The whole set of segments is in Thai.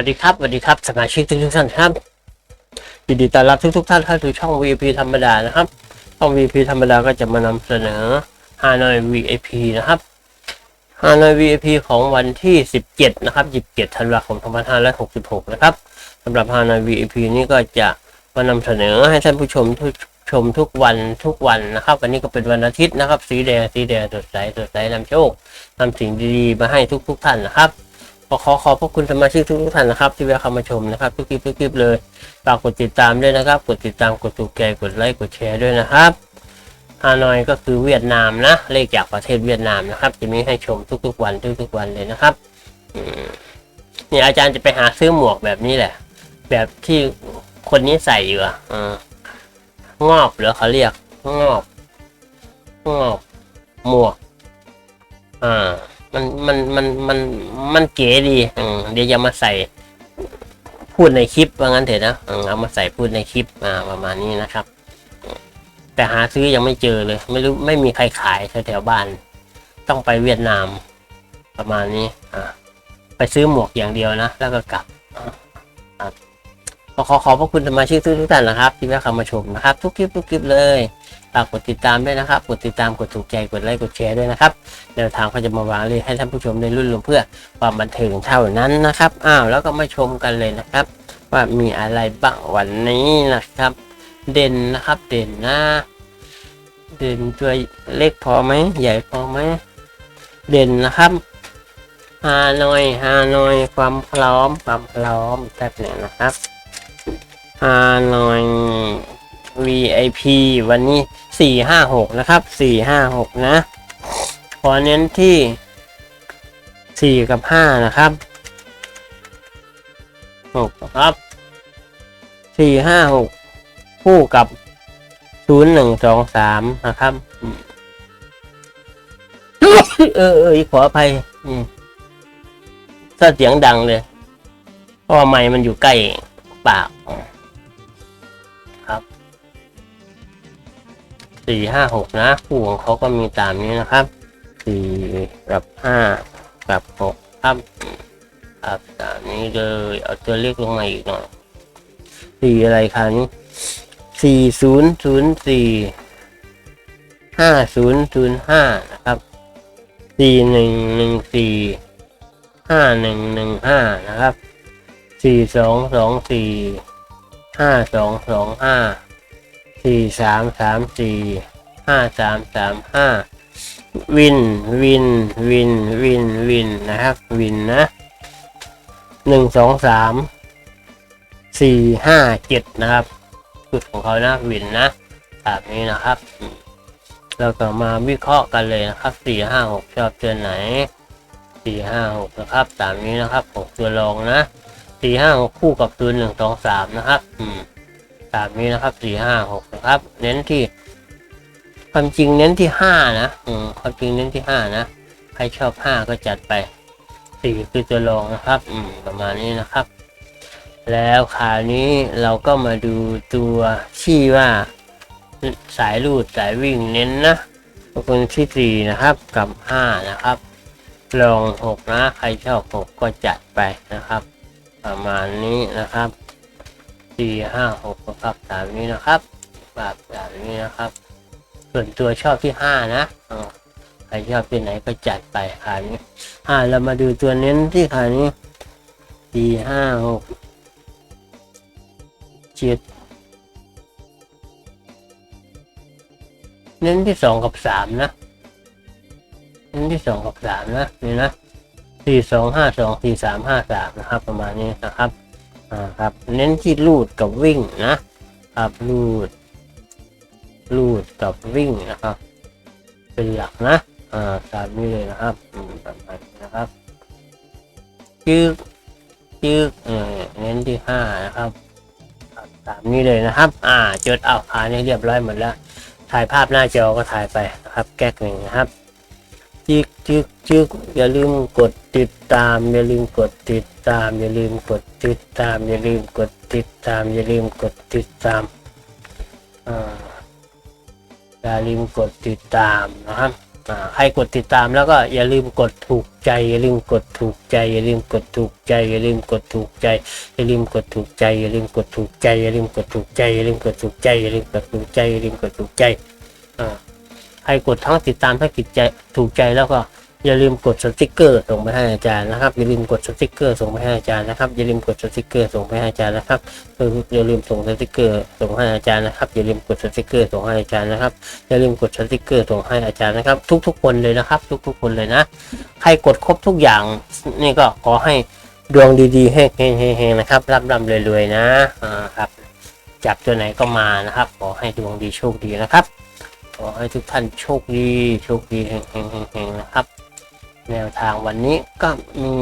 วัสดีครับสวัสดีครับสมาชิกทุกทุกท่านครับยินดีต้อนรับทุกทุกท่านเข้าสู่ช่อง VIP ธรรมดานะครับช่อง VIP ธรรมดาก็จะมานำเสนอ Hanoi VIP นะครับ Hanoi VIP ของวันที่ 17 นะครับ 17ธันวาคม2566 นะครับสำหรับ Hanoi VIP นี้ก็จะมานำเสนอให้ท่านผู้ชมทุกชมทุกวันทุกวันนะครับ วันนี้ก็เป็นวันอาทิตย์นะครับ สีแดงสีแดงสดใสสดใสนำโชคนำสิ่งดีๆมาให้ทุกทุกๆท่านนะครับ ขอขอขอบพระคุณสมาชิกทุกท่านนะครับ ที่แวะเข้ามาชมนะครับ ทุกคลิปทุกคลิปเลยฝากกดติดตามด้วยนะครับ กดติดตามกดถูกใจกดไลค์กดแชร์ด้วยนะครับฮานอยก็คือเวียดนามนะเลขจากประเทศเวียดนามนะครับ จะมีให้ชมทุกๆวันทุกๆวันเลยนะครับเนี่ยอาจารย์จะไปหาซื้อหมวกแบบนี้แหละ แบบที่คนนี้ใส่อยู่อะงอบหรือเขาเรียกงอบงอบหมวกอ่า มันมันมันมันมันเก๋ดีอืมเดี๋ยวจะมาใส่พูดในคลิปว่างั้นเถอะนะอืมเอามาใส่พูดในคลิปอ่าประมาณนี้นะครับ แต่หาซื้อยังไม่เจอเลย ไม่รู้ไม่มีใครขายแถวๆบ้าน ต้องไปเวียดนาม ประมาณนี้อ่าไปซื้อหมวกอย่างเดียวนะ แล้วก็กลับอ่าครับขอขอขอบพระคุณสมาชิกทุกๆท่านนะครับ ที่แวะเข้ามาชมนะครับ ทุกคลิปทุกคลิปเลยฝากกดติดตามด้วยนะครับ กดติดตามกดถูกใจกดไลค์กดแชร์ด้วยนะครับแนวทางเขาจะมาวางเลยให้ท่านผู้ชมได้รุ่นรวมเพื่อความบันเทิงเท่านั้นนะครับอ้าวแล้วก็มาชมกันเลยนะครับ ว่ามีอะไรบ้างวันนี้นะครับ เด่นนะครับเด่นนะเด่นตัวเล็กพอไหมใหญ่พอไหมเด่นนะครับฮานอยฮานอยความพร้อมความพร้อมแป๊บหนึ่งนะครับฮานอย VIP วันนี้สี่ห้าหกนะครับสี่ห้าหกนะ ขอเน้นที่สี่กับห้านะครับหกครับสี่ห้าหกคู่กับศูนย์หนึ่งสองสามนะครับ เออเออขออภัยถ้าเสียงดังเลย เพราะว่าไมค์มันอยู่ใกล้ปาก สี่ห้าหกนะ คู่ของเขาก็มีตามนี้นะครับสี่กับห้ากับหกครับครับตามนี้เลยเอาตัวเลขลงมาอีกหน่อยสี่อะไรคะนี้สี่ศูนย์ศูนย์สี่ห้าศูนย์ศูนย์ห้านะครับสี่หนึ่งหนึ่งสี่ห้าหนึ่งหนึ่งห้านะครับสี่สองสองสี่ห้าสองสองห้า สี่สามสามสี่ห้าสามสามห้าวินวินวินวินวินนะครับวินนะหนึ่งสองสามสี่ห้าเจ็ดนะครับจุดของเขานะวินนะแบบนี้นะครับเราก็มาวิเคราะห์กันเลยนะครับสี่ห้าหกชอบตัวไหนสี่ห้าหกนะครับตามนี้นะครับหกตัวรองนะสี่ห้าหกคู่กับตัวหนึ่งสองสามนะครับ อืม ตามนี้นะครับสี่ห้าหกนะครับ เน้นที่ ความจริงเน้นที่ห้านะอืมความจริงเน้นที่ห้านะใครชอบห้าก็จัดไปสี่คือตัวรองนะครับ อืมประมาณนี้นะครับ แล้วคราวนี้เราก็มาดูตัวที่ว่าสายรูดสายวิ่งเน้นนะคนที่สี่นะครับกับห้านะครับลองหกนะ ใครชอบหกก็จัดไปนะครับ ประมาณนี้นะครับ สี่ห้าหกนะครับตามนี้นะครับแบบแบบนี้นะครับ ส่วนตัวชอบที่ห้านะใครชอบที่ไหนก็จัดไปขานี้อ่าเรามาดูตัวเน้นที่ขานี้สี่ห้าหกเจ็ดเน้นที่สองกับสามนะเน้นที่สองกับสามนะนี่นะสี่สองห้าสองสี่สามห้าสามนะครับ ประมาณนี้นะครับ อ่าครับเน้นที่ลูดกับวิ่งนะครับลูดลูดกับวิ่งนะครับ เป็นหลักนะอ่าตามนี้เลยนะครับอืมประมาณนี้นะครับจึกจึกเออเน้นที่ห้านะครับตามนี้เลยนะครับ อ่าจดเอาพานให้เรียบร้อยหมดแล้วถ่ายภาพหน้าจอก็ถ่ายไปนะครับ แก๊กหนึ่งนะครับ จึกจึกจึกอย่าลืมกดติดตาม อย่าลืมกดติดตาม อย่าลืมกดติดตาม อย่าลืมกดติดตาม อย่าลืมกดติดตามอย่าลืมกดติดตามนะครับใครกดติดตามแล้วก็อย่าลืมกดถูกใจ อย่าลืมกดถูกใจ อย่าลืมกดถูกใจ อย่าลืมกดถูกใจ อย่าลืมกดถูกใจ อย่าลืมกดถูกใจ อย่าลืมกดถูกใจ อย่าลืมกดถูกใจ อย่าลืมกดถูกใจ อย่าลืมกดถูกใจอ่าใค รกดทั้งติดตามทั้งติดใจถูกใจแล้วก็อย่าลืมกดสติกเกอร์ส่งไปให้อาจารย์นะครับ อย่าลืมกดสติกเกอร์ส่งไปให้อาจารย์นะครับ อย่าลืมกดสติกเกอร์ส่งไปให้อาจารย์นะครับเอออย่าลืมส่งสติกเกอร์ส่งให้อาจารย์นะครับ อย่าลืมกดสติกเกอร์ส่งให้อาจารย์นะครับ อย่าลืมกดสติกเกอร์ส่งให้อาจารย์นะครับ ทุกๆคนเลยนะครับ ทุกๆคนเลยนะ ใครกดครบทุกอย่างนี่ก็ขอให้ดวงดีๆให้เฮงๆนะครับร่ำๆรวยๆนะอ่าครับจับตัวไหนก็มานะครับ ขอให้ดวงดีโชคดีนะครับ ขอให้ทุกท่านโชคดีโชคดีเฮงๆๆๆนะครับ แนวทางวันนี้ก็มี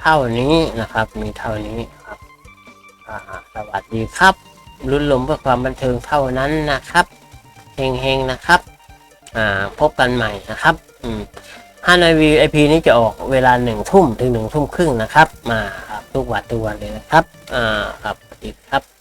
เท่านี้นะครับ มีเท่านี้ครับสวัสดีครับลุ้นลมเพื่อความบันเทิงเท่านั้นนะครับเฮงๆนะครับพบกันใหม่นะครับอืมห้าใน VIP นี้จะออกเวลาหนึ่งทุ่มถึงหนึ่งทุ่มครึ่งนะครับ มาครับทุกวันทุกวันเลยนะครับ อ่าครับสวัสดีครับ